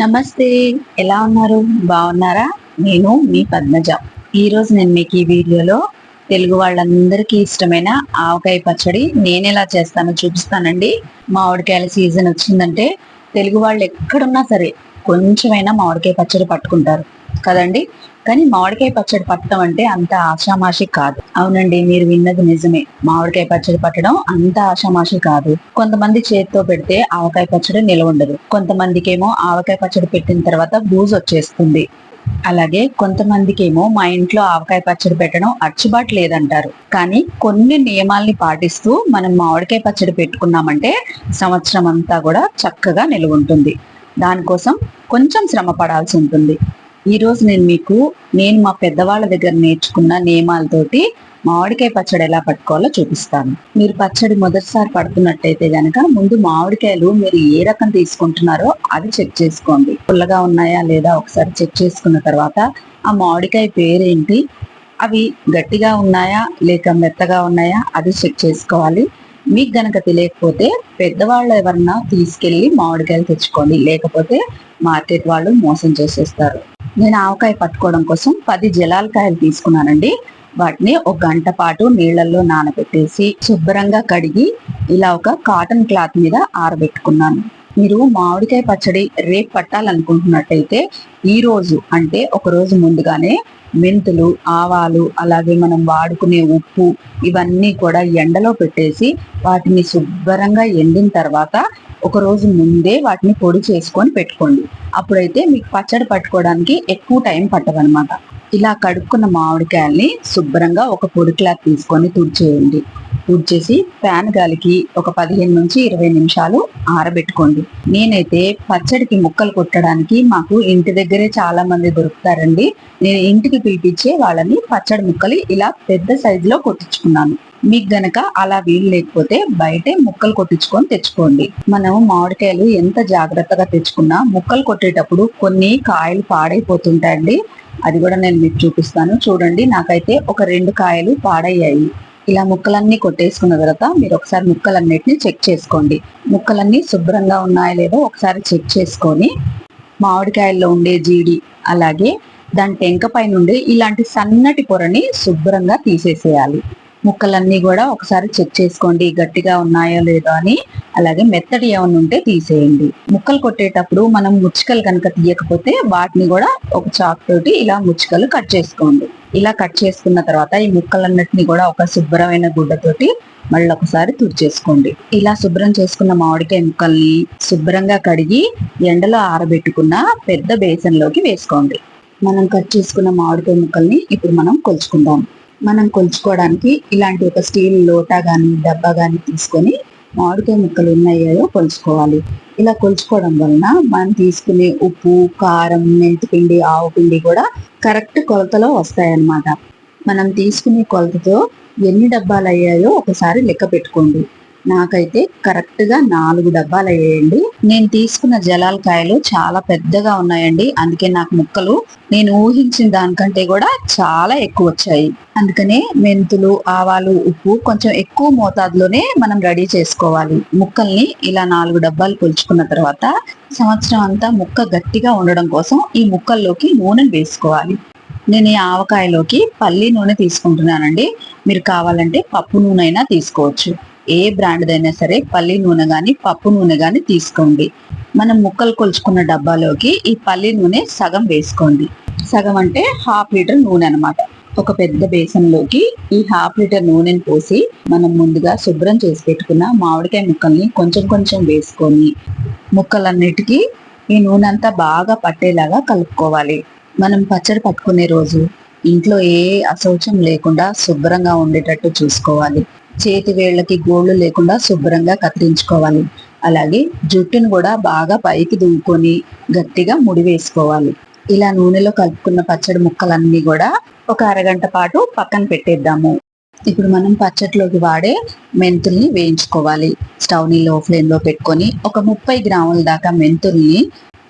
నమస్తే ఎలా ఉన్నారు? బాగున్నారా? నేను మీ పద్మజ. ఈరోజు నేను మీకు ఈ వీడియోలో తెలుగు వాళ్ళందరికీ ఇష్టమైన ఆవకాయ పచ్చడి నేను ఎలా చేస్తానో చూపిస్తానండి. మామిడికాయల సీజన్ వచ్చిందంటే తెలుగు వాళ్ళు ఎక్కడున్నా సరే కొంచెమైనా మామిడికాయ పచ్చడి పట్టుకుంటారు. కదండి? కానీ మామిడికాయ పచ్చడి పట్టడం అంటే అంత ఆషామాషి కాదు. అవునండి మీరు విన్నది నిజమే. మామిడికాయ పచ్చడి పట్టడం అంత ఆషామాషి కాదు. కొంతమంది చేతితో పెడితే ఆవకాయ పచ్చడి నిలవ ఉండదు. కొంతమందికేమో ఆవకాయ పచ్చడి పెట్టిన తర్వాత బూజు వచ్చేస్తుంది. అలాగే కొంతమందికేమో మా ఇంట్లో ఆవకాయ పచ్చడి పెట్టడం అచ్చుబాటు లేదంటారు. కానీ కొన్ని నియమాల్ని పాటిస్తూ మనం మామిడికాయ పచ్చడి పెట్టుకున్నామంటే సంవత్సరం అంతా కూడా చక్కగా నిలువ ఉంటుంది. దానికోసం కొంచెం శ్రమ పడాల్సి ఉంటుంది. ఈరోజు నేను మీకు నేను మా పెద్దవాళ్ళ దగ్గర నేర్చుకున్న నియమాలతోటి మామిడికాయ పచ్చడి ఎలా పట్టుకోవాలో చూపిస్తాను. మీరు పచ్చడి మొదటిసారి పడుతున్నట్టయితే గనక ముందు మామిడికాయలు మీరు ఏ రకం తీసుకుంటున్నారో అది చెక్ చేసుకోండి. పుల్లగా ఉన్నాయా లేదా ఒకసారి చెక్ చేసుకున్న తర్వాత ఆ మామిడికాయ పేరేంటి అవి గట్టిగా ఉన్నాయా లేక మెత్తగా ఉన్నాయా అది చెక్ చేసుకోవాలి. మీకు గనక తెలియకపోతే పెద్దవాళ్ళు ఎవరన్నా తీసుకెళ్ళి మామిడికాయలు తెచ్చుకోండి. లేకపోతే మార్కెట్ వాళ్ళు మోసం చేసేస్తారు. నేను ఆవకాయ పట్టుకోవడం కోసం పది జలాలకాయలు తీసుకున్నానండి. వాటిని ఒక గంట పాటు నీళ్ళల్లో నానబెట్టేసి శుభ్రంగా కడిగి ఇలా ఒక కాటన్ క్లాత్ మీద ఆరబెట్టుకున్నాను. మీరు మామిడికాయ పచ్చడి రేపు పట్టాలనుకుంటున్నట్టయితే ఈ రోజు అంటే ఒక రోజు ముందుగానే మెంతులు ఆవాలు అలాగే మనం వాడుకునే ఉప్పు ఇవన్నీ కూడా ఎండలో పెట్టేసి వాటిని శుభ్రంగా ఎండిన తర్వాత ఒక రోజు ముందే వాటిని పొడి చేసుకొని పెట్టుకోండి. అప్పుడైతే మీకు పచ్చడి పట్టుకోవడానికి ఎక్కువ టైం పట్టదనమాట ఇలా కడుక్కున్న మామిడికాయల్ని శుభ్రంగా ఒక పొడి క్లాత్ తీసుకొని తుడిచేయండి. తుడిచేసి ప్యాన్ గాలికి ఒక పదిహేను నుంచి ఇరవై నిమిషాలు ఆరబెట్టుకోండి. నేనైతే పచ్చడికి ముక్కలు కొట్టడానికి మాకు ఇంటి దగ్గరే చాలా మంది దొరుకుతారండి. నేను ఇంటికి పిలిపించే వాళ్ళని పచ్చడి ముక్కలు ఇలా పెద్ద సైజులో కొట్టించుకున్నాను. మీకు గనక అలా వీలు లేకపోతే బయటే ముక్కలు కొట్టించుకొని తెచ్చుకోండి. మనం మామిడికాయలు ఎంత జాగ్రత్తగా తెచ్చుకున్నా ముక్కలు కొట్టేటప్పుడు కొన్ని కాయలు పాడైపోతుంటాయండి. అది కూడా నేను మీకు చూపిస్తాను. చూడండి నాకైతే ఒక రెండు కాయలు పాడయ్యాయి. ఇలా ముక్కలన్నీ కొట్టేసుకున్న తర్వాత మీరు ఒకసారి ముక్కలన్నిటిని చెక్ చేసుకోండి. ముక్కలన్నీ శుభ్రంగా ఉన్నాయో లేదో ఒకసారి చెక్ చేసుకొని మామిడికాయల్లో ఉండే జీడి అలాగే దాని టెంక పైన ఉండే ఇలాంటి సన్నటి పొరని శుభ్రంగా తీసేసేయాలి. ముక్కలన్నీ కూడా ఒకసారి చెక్ చేసుకోండి. గట్టిగా ఉన్నాయో లేదో అని అలాగే మెత్తడి ఏమైనా ఉంటే తీసేయండి. ముక్కలు కొట్టేటప్పుడు మనం ముచ్చుకలు కనుక తీయకపోతే వాటిని కూడా ఒక చాక్ తోటి ఇలా ముచ్చుకలు కట్ చేసుకోండి. ఇలా కట్ చేసుకున్న తర్వాత ఈ ముక్కలన్నిటిని కూడా ఒక శుభ్రమైన గుడ్డతోటి మళ్ళీ ఒకసారి తుడిచేసుకోండి. ఇలా శుభ్రం చేసుకున్న మామిడికాయ ముక్కల్ని శుభ్రంగా కడిగి ఎండలో ఆరబెట్టుకున్న పెద్ద బేసన్లోకి వేసుకోండి. మనం కట్ చేసుకున్న మామిడికాయ ముక్కల్ని ఇప్పుడు మనం కొలుచుకుందాం. మనం కొలుచుకోవడానికి ఇలాంటి ఒక స్టీల్ లోటా కానీ డబ్బా కానీ తీసుకొని మామిడికాయ ముక్కలు ఉన్నాయో కొలుచుకోవాలి. ఇలా కొలుచుకోవడం వలన మనం తీసుకునే ఉప్పు కారం మెంతిపిండి ఆవు పిండి కూడా కరెక్ట్ కొలతలో వస్తాయన్నమాట. మనం తీసుకునే కొలతతో ఎన్ని డబ్బాలు అయ్యాయో ఒకసారి లెక్క పెట్టుకోండి. నాకైతే కరెక్ట్గా నాలుగు డబ్బాలు అయ్యాయండి. నేను తీసుకున్న జలాల కాయలు చాలా పెద్దగా ఉన్నాయండి. అందుకే నాకు ముక్కలు నేను ఊహించిన దానికంటే కూడా చాలా ఎక్కువ వచ్చాయి. అందుకనే మెంతులు ఆవాలు ఉప్పు కొంచెం ఎక్కువ మోతాదులోనే మనం రెడీ చేసుకోవాలి. ముక్కల్ని ఇలా నాలుగు డబ్బాలు కొలుచుకున్న తర్వాత సంవత్సరం అంతా ముక్క గట్టిగా ఉండడం కోసం ఈ ముక్కల్లోకి నూనెను వేసుకోవాలి. నేను ఈ ఆవకాయలోకి పల్లి నూనె తీసుకుంటున్నానండి. మీరు కావాలంటే పప్పు నూనె అయినా తీసుకోవచ్చు. ఏ బ్రాండ్దైనా సరే పల్లి నూనె కానీ పప్పు నూనె కానీ తీసుకోండి. మనం ముక్కలు కొలుచుకున్న డబ్బాలోకి ఈ పల్లి నూనె సగం వేసుకోండి. సగం అంటే హాఫ్ లీటర్ నూనె అనమాట ఒక పెద్ద బేసన్లోకి ఈ హాఫ్ లీటర్ నూనెని పోసి మనం ముందుగా శుభ్రం చేసి పెట్టుకున్న మామిడికాయ ముక్కల్ని కొంచెం కొంచెం వేసుకొని ముక్కలన్నిటికీ ఈ నూనె అంతా బాగా పట్టేలాగా కలుపుకోవాలి. మనం పచ్చడి పట్టుకునే రోజు ఇంట్లో ఏ అశౌచం లేకుండా శుభ్రంగా ఉండేటట్టు చూసుకోవాలి. చేతి వేళ్ళకి గోళ్ళు లేకుండా శుభ్రంగా కత్తిరించుకోవాలి. అలాగే జుట్టును కూడా బాగా పైకి దువ్వుకొని గట్టిగా ముడి వేసుకోవాలి. ఇలా నూనెలో కలుపుకున్న పచ్చడి ముక్కలన్నీ కూడా ఒక అరగంట పాటు పక్కన పెట్టేద్దాము. ఇప్పుడు మనం పచ్చట్లోకి వాడే మెంతుల్ని వేయించుకోవాలి. స్టవ్ని లో ఫ్లేమ్లో పెట్టుకొని ఒక ముప్పై గ్రాముల దాకా మెంతుల్ని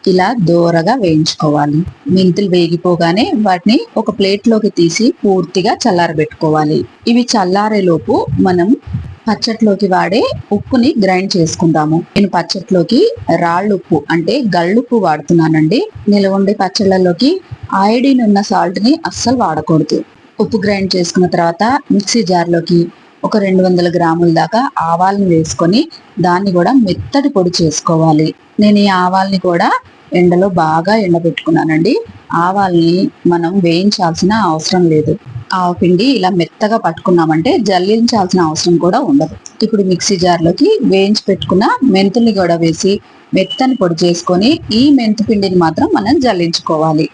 ఇలా దోరగా వేయించుకోవాలి. మెంతులు వేగిపోగానే వాటిని ఒక ప్లేట్లోకి తీసి పూర్తిగా చల్లారబెట్టుకోవాలి. ఇవి చల్లారేలోపు మనం పచ్చట్లోకి వాడే ఉప్పుని గ్రైండ్ చేసుకుందాము. నేను పచ్చట్లోకి రాళ్ళు ఉప్పు అంటే గళ్ళుప్పు వాడుతున్నానండి. నిలవ ఉండే పచ్చళ్ళలోకి ఐడిన్ ఉన్న సాల్ట్ని అస్సలు వాడకూడదు. ఉప్పు గ్రైండ్ చేసుకున్న తర్వాత మిక్సీ జార్లోకి ఒక రెండు వందల గ్రాముల దాకా ఆవాలను వేసుకొని దాన్ని కూడా మెత్తటి పొడి చేసుకోవాలి. నేను ఈ ఆవాల్ని కూడా ఎండలో బాగా ఎండబెట్టుకున్నానండి. ఆవాల్ని మనం వేయించాల్సిన అవసరం లేదు. ఆవు పిండి ఇలా మెత్తగా పట్టుకున్నామంటే జల్లించాల్సిన అవసరం కూడా ఉండదు. ఇప్పుడు మిక్సీ జార్లోకి వేయించి పెట్టుకున్న మెంతుల్ని కూడా వేసి మెత్తని పొడి చేసుకొని ఈ మెంతు పిండిని మాత్రం మనం జల్లించుకోవాలి.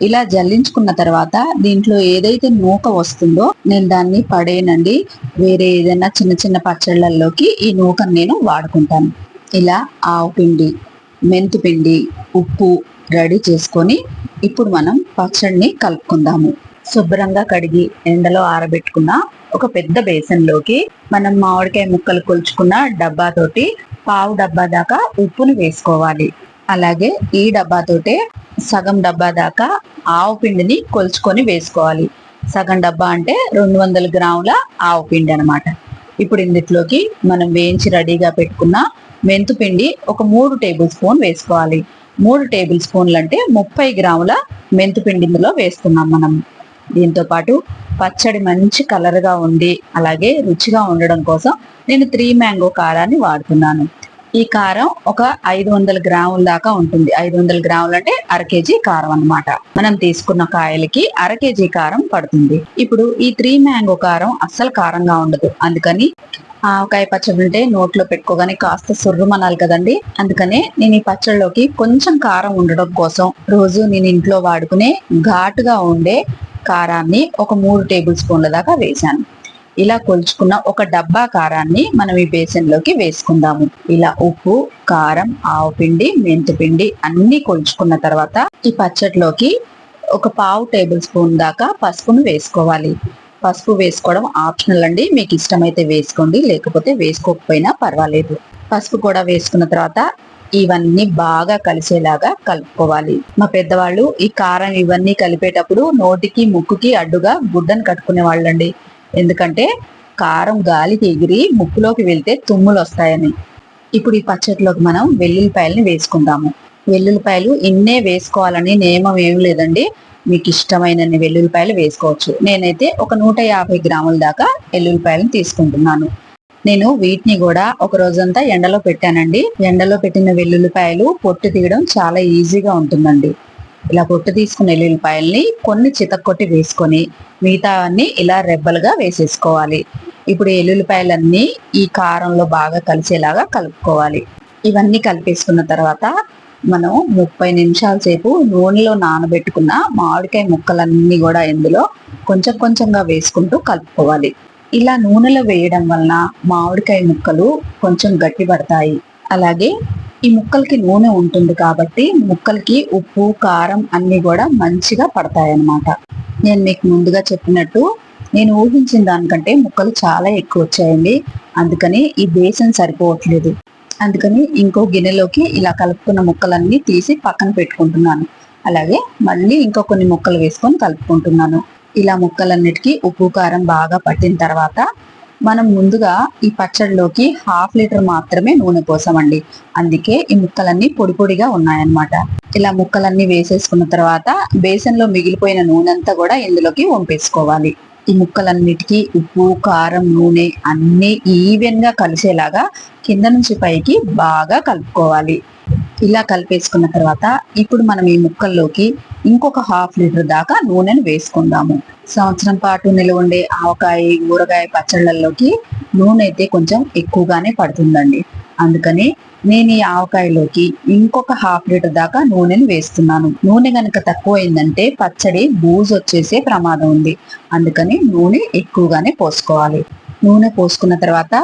ఇలా జల్లించుకున్న తర్వాత దీంట్లో ఏదైతే నూక వస్తుందో నేను దాన్ని పడేయనండి వేరే ఏదైనా చిన్న చిన్న పచ్చళ్ళల్లోకి ఈ నూకను నేను వాడుకుంటాను. ఇలా ఆవు పిండి మెంతు పిండి ఉప్పు రెడీ చేసుకొని ఇప్పుడు మనం పచ్చడిని కలుపుకుందాము. శుభ్రంగా కడిగి ఎండలో ఆరబెట్టుకున్న ఒక పెద్ద బేసన్లోకి మనం మామిడికాయ ముక్కలు కొలుచుకున్న డబ్బాతోటి పావు డబ్బా దాకా ఉప్పును వేసుకోవాలి. అలాగే ఈ డబ్బాతోటే సగం డబ్బా దాకా ఆవు పిండిని కొలుచుకొని వేసుకోవాలి. సగం డబ్బా అంటే రెండు వందల గ్రాముల ఆవు పిండి అనమాట ఇప్పుడు ఇందులోకి మనం వేయించి రెడీగా పెట్టుకున్న మెంతు పిండి ఒక మూడు టేబుల్ స్పూన్ వేసుకోవాలి. మూడు టేబుల్ స్పూన్లు అంటే ముప్పై గ్రాముల మెంతు పిండి ఇందులో వేస్తున్నాం మనం. దీంతో పాటు పచ్చడి మంచి కలర్గా ఉండి అలాగే రుచిగా ఉండడం కోసం నేను త్రీ మ్యాంగో కారాన్ని వాడుతున్నాను. ఈ కారం ఒక ఐదు వందల గ్రాముల దాకా ఉంటుంది. ఐదు వందల గ్రాములు అంటే అర కేజీ కారం అన్నమాట. మనం తీసుకున్న కాయలకి అర కేజీ కారం పడుతుంది. ఇప్పుడు ఈ త్రీ మ్యాంగో కారం అస్సలు కారంగా ఉండదు. అందుకని ఆవకాయ పచ్చడి ఉంటే నోట్లో పెట్టుకోగానే కాస్త సుర్రుమనాలి కదండి. అందుకనే నేను ఈ పచ్చడిలోకి కొంచెం కారం ఉండడం కోసం రోజు నేను ఇంట్లో వాడుకునే ఘాటుగా ఉండే కారాన్ని ఒక మూడు టేబుల్ స్పూన్ల దాకా వేశాను. ఇలా కొలుచుకున్న ఒక డబ్బా కారాన్ని మనం ఈ బేసన్లోకి వేసుకుందాము. ఇలా ఉప్పు కారం ఆవు పిండి మెంతిపిండి అన్ని కొలుచుకున్న తర్వాత ఈ పచ్చడిలోకి ఒక పావు టేబుల్ స్పూన్ దాకా పసుపును వేసుకోవాలి. పసుపు వేసుకోవడం ఆప్షనల్ అండి. మీకు ఇష్టమైతే వేసుకోండి లేకపోతే వేసుకోకపోయినా పర్వాలేదు. పసుపు కూడా వేసుకున్న తర్వాత ఇవన్నీ బాగా కలిసేలాగా కలుపుకోవాలి. మా పెద్దవాళ్ళు ఈ కారం ఇవన్నీ కలిపేటప్పుడు నోటికి ముక్కుకి అడ్డుగా గుడ్డను కట్టుకునే వాళ్ళండి. ఎందుకంటే కారం గాలికి ఎగిరి ముక్కులోకి వెళ్తే తుమ్ములు వస్తాయని. ఇప్పుడు ఈ పచ్చడిలోకి మనం వెల్లుల్లిపాయలని వేసుకుందాము. వెల్లుల్లిపాయలు ఇన్నే వేసుకోవాలని నియమం ఏం లేదండి. మీకు ఇష్టమైన వెల్లుల్లిపాయలు వేసుకోవచ్చు. నేనైతే ఒక నూట యాభై గ్రాముల దాకా వెల్లుల్లిపాయలను తీసుకుంటున్నాను. నేను వీటిని కూడా ఒక రోజంతా ఎండలో పెట్టానండి. ఎండలో పెట్టిన వెల్లుల్లిపాయలు పొట్టు తీయడం చాలా ఈజీగా ఉంటుందండి. ఇలా పొట్టు తీసుకున్న వెల్లుల్లిపాయల్ని కొన్ని చితక్కొట్టి వేసుకొని మిగతా అన్ని ఇలా రెబ్బలుగా వేసేసుకోవాలి. ఇప్పుడు ఎల్లుల్లిపాయలన్నీ ఈ కారంలో బాగా కలిసేలాగా కలుపుకోవాలి. ఇవన్నీ కలిపేసుకున్న తర్వాత మనం ముప్పై నిమిషాల సేపు నూనెలో నానబెట్టుకున్న మామిడికాయ ముక్కలన్నీ కూడా ఇందులో కొంచెం కొంచెంగా వేసుకుంటూ కలుపుకోవాలి. ఇలా నూనెలో వేయడం వలన మామిడికాయ ముక్కలు కొంచెం గట్టి పడతాయి అలాగే ఈ ముక్కలకి నూనె ఉంటుంది కాబట్టి ముక్కలకి ఉప్పు కారం అన్ని కూడా మంచిగా పడతాయి అన్నమాట నేను మీకు ముందుగా చెప్పినట్టు నేను ఊహించిన దానికంటే ముక్కలు చాలా ఎక్కువ వచ్చాయండి. అందుకని ఈ బేసన్ సరిపోవట్లేదు. అందుకని ఇంకో గిన్నెలోకి ఇలా కలుపుకున్న ముక్కలన్నీ తీసి పక్కన పెట్టుకుంటున్నాను. అలాగే మళ్ళీ ఇంకో కొన్ని ముక్కలు వేసుకొని కలుపుకుంటున్నాను. ఇలా ముక్కలన్నిటికీ ఉప్పు కారం బాగా పట్టిన తర్వాత మనం ముందుగా ఈ పచ్చడిలోకి హాఫ్ లీటర్ మాత్రమే నూనె పోసామండి. అందుకే ఈ ముక్కలన్నీ పొడి పొడిగా ఉన్నాయన్నమాట. ఇలా ముక్కలన్నీ వేసేసుకున్న తర్వాత బేసన్లో మిగిలిపోయిన నూనె అంతా కూడా ఇందులోకి వంపేసుకోవాలి. ఈ ముక్కలన్నిటికీ ఉప్పు కారం నూనె అన్నీ ఈవెన్గా కలిసేలాగా కింద నుంచి పైకి బాగా కలుపుకోవాలి. ఇలా కలిపేసుకున్న తర్వాత ఇప్పుడు మనం ఈ ముక్కల్లోకి ఇంకొక హాఫ్ లీటర్ దాకా నూనెను వేసుకుందాము. సంవత్సరం పాటు నిలువ ఉండే ఆవకాయ ఊరగాయ పచ్చళ్ళల్లోకి నూనె అయితే కొంచెం ఎక్కువగానే పడుతుందండి. అందుకని నేను ఈ ఆవకాయలోకి ఇంకొక హాఫ్ లీటర్ దాకా నూనెను వేస్తున్నాను. నూనె గనక తక్కువైందంటే పచ్చడి బూజు వచ్చేసే ప్రమాదం ఉంది. అందుకని నూనె ఎక్కువగానే పోసుకోవాలి. నూనె పోసుకున్న తర్వాత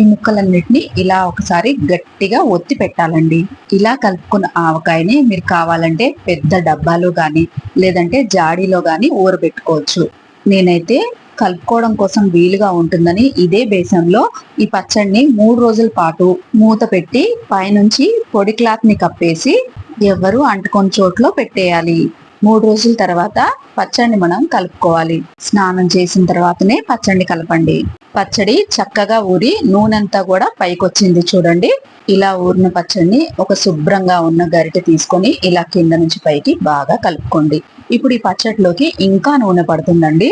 ఈ ముక్కలన్నిటిని ఇలా ఒకసారి గట్టిగా ఒత్తి పెట్టాలండి. ఇలా కలుపుకున్న ఆవకాయని మీరు కావాలంటే పెద్ద డబ్బాలో కానీ లేదంటే జాడీలో కానీ ఊరబెట్టుకోవచ్చు. నేనైతే కలుపుకోవడం కోసం వీలుగా ఉంటుందని ఇదే బేసంలో ఈ పచ్చడిని మూడు రోజుల పాటు మూత పెట్టి పైనుంచి పొడి క్లాత్ని కప్పేసి ఎవరు అంటుకొని చోట్లో పెట్టేయాలి. మూడు రోజుల తర్వాత పచ్చడిని మనం కలుపుకోవాలి. స్నానం చేసిన తర్వాతనే పచ్చడిని కలపండి. పచ్చడి చక్కగా ఊరి నూనెంతా కూడా పైకొచ్చింది చూడండి. ఇలా ఊరిన పచ్చడిని ఒక శుభ్రంగా ఉన్న గరిటె తీసుకొని ఇలా కింద నుంచి పైకి బాగా కలుపుకోండి. ఇప్పుడు ఈ పచ్చడిలోకి ఇంకా నూనె పడుతుందండి.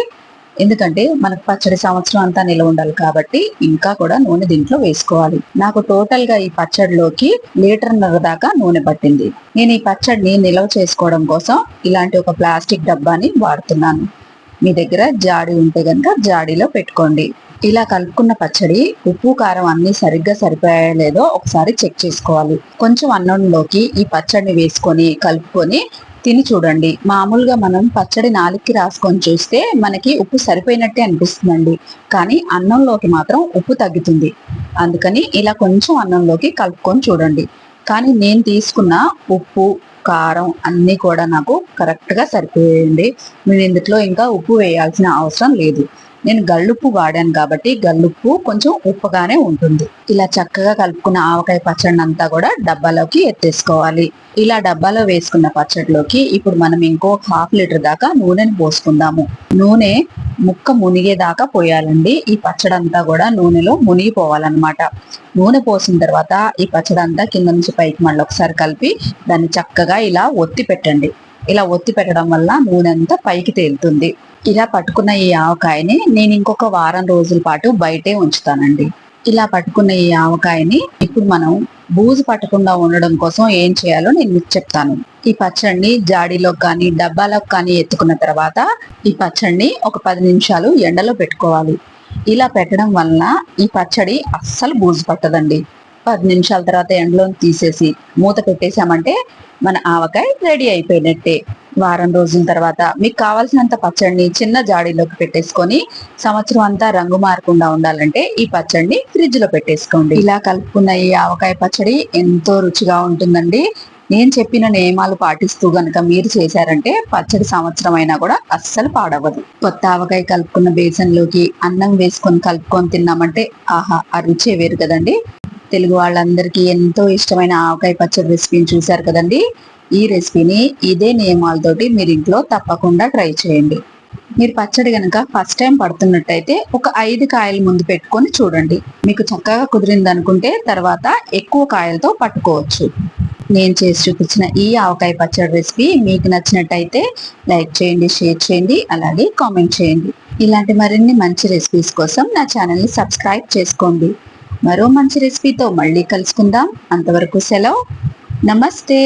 ఎందుకంటే మనకు పచ్చడి సంవత్సరం అంతా నిల్వ ఉండాలి కాబట్టి ఇంకా కూడా నూనె దీంట్లో వేసుకోవాలి. నాకు టోటల్గా ఈ పచ్చడిలోకి లీటర్న్నర దాకా నూనె పట్టింది. నేను ఈ పచ్చడిని నిల్వ చేసుకోవడం కోసం ఇలాంటి ఒక ప్లాస్టిక్ డబ్బాని వాడుతున్నాను. మీ దగ్గర జాడి ఉంటే కనుక జాడీలో పెట్టుకోండి. ఇలా కలుపుకున్న పచ్చడి ఉప్పు కారం అన్ని సరిగ్గా సరిపోయాయో లేదో ఒకసారి చెక్ చేసుకోవాలి. కొంచెం అన్నంలోకి ఈ పచ్చడిని వేసుకొని కలుపుకొని తిని చూడండి. మామూలుగా మనం పచ్చడి నాలుగుకి రాసుకొని చూస్తే మనకి ఉప్పు సరిపోయినట్టే అనిపిస్తుందండి. కానీ అన్నంలోకి మాత్రం ఉప్పు తగ్గుతుంది. అందుకని ఇలా కొంచెం అన్నంలోకి కలుపుకొని చూడండి. కానీ నేను తీసుకున్న ఉప్పు కారం అన్నీ కూడా నాకు కరెక్ట్గా సరిపోయింది నేను ఇందులో ఇంకా ఉప్పు వేయాల్సిన అవసరం లేదు. నేను గల్లుప్పు వాడాను కాబట్టి గల్లుప్పు కొంచెం ఉప్పుగానే ఉంటుంది. ఇలా చక్కగా కలుపుకున్న ఆవకాయ పచ్చడి అంతా కూడా డబ్బాలోకి ఎత్తేసుకోవాలి. ఇలా డబ్బాలో వేసుకున్న పచ్చడిలోకి ఇప్పుడు మనం ఇంకో హాఫ్ లీటర్ దాకా నూనెని పోసుకుందాము. నూనె ముక్క మునిగేదాకా పోయాలండి. ఈ పచ్చడి అంతా కూడా నూనెలో మునిగిపోవాలన్నమాట. నూనె పోసిన తర్వాత ఈ పచ్చడి అంతా కింద నుంచి పైకి మళ్ళీ ఒకసారి కలిపి దాన్ని చక్కగా ఇలా ఒత్తి పెట్టండి. ఇలా ఒత్తి పెట్టడం వల్ల నూనె అంతా పైకి తేలుతుంది. ఇలా పట్టుకున్న ఈ ఆవకాయని నేను ఇంకొక వారం రోజుల పాటు బయటే ఉంచుతానండి. ఇలా పట్టుకున్న ఈ ఆవకాయని ఇప్పుడు మనం బూజు పట్టకుండా ఉండడం కోసం ఏం చేయాలో నేను మీకు చెప్తాను. ఈ పచ్చడిని జాడీలోకి కానీ డబ్బాలోకి కానీ ఎత్తుకున్న తర్వాత ఈ పచ్చడిని ఒక పది నిమిషాలు ఎండలో పెట్టుకోవాలి. ఇలా పెట్టడం వలన ఈ పచ్చడి అస్సలు బూజు పట్టదండి. పది నిమిషాల తర్వాత ఎండలో తీసేసి మూత పెట్టేశామంటే మన ఆవకాయ రెడీ అయిపోయినట్టే. వారం రోజుల తర్వాత మీకు కావాల్సినంత పచ్చడిని చిన్న జాడీలోకి పెట్టేసుకొని సంవత్సరం అంతా రంగు మారకుండా ఉండాలంటే ఈ పచ్చడిని ఫ్రిడ్జ్లో పెట్టేసుకోండి. ఇలా కలుపుకున్న ఈ ఆవకాయ పచ్చడి ఎంతో రుచిగా ఉంటుందండి. నేను చెప్పిన నియమాలు పాటిస్తూ గనక మీరు చేశారంటే పచ్చడి సంవత్సరం అయినా కూడా అస్సలు పాడవదు కొత్త ఆవకాయ కలుపుకున్న బేసన్లోకి అన్నం వేసుకొని కలుపుకొని తిన్నామంటే ఆహా ఆ రుచే వేరు కదండి. తెలుగు వాళ్ళందరికీ ఎంతో ఇష్టమైన ఆవకాయ పచ్చడి రెసిపీని చూశారు కదండి? ఈ రెసిపీని ఇదే నియమాలతోటి మీరు ఇంట్లో తప్పకుండా ట్రై చేయండి. మీరు పచ్చడి కనుక ఫస్ట్ టైం పడుతున్నట్టయితే ఒక ఐదు కాయలు ముందు పెట్టుకొని చూడండి. మీకు చక్కగా కుదిరింది అనుకుంటే తర్వాత ఎక్కువ కాయలతో పట్టుకోవచ్చు. నేను చేసి చూపించిన ఈ ఆవకాయ పచ్చడి రెసిపీ మీకు నచ్చినట్టయితే లైక్ చేయండి షేర్ చేయండి అలాగే కామెంట్ చేయండి. ఇలాంటి మరిన్ని మంచి రెసిపీస్ కోసం నా ఛానల్ని సబ్స్క్రైబ్ చేసుకోండి. మరో మంచి రెసిపీతో మళ్ళీ కలుసుకుందాం. అంతవరకు సెలవు. నమస్తే.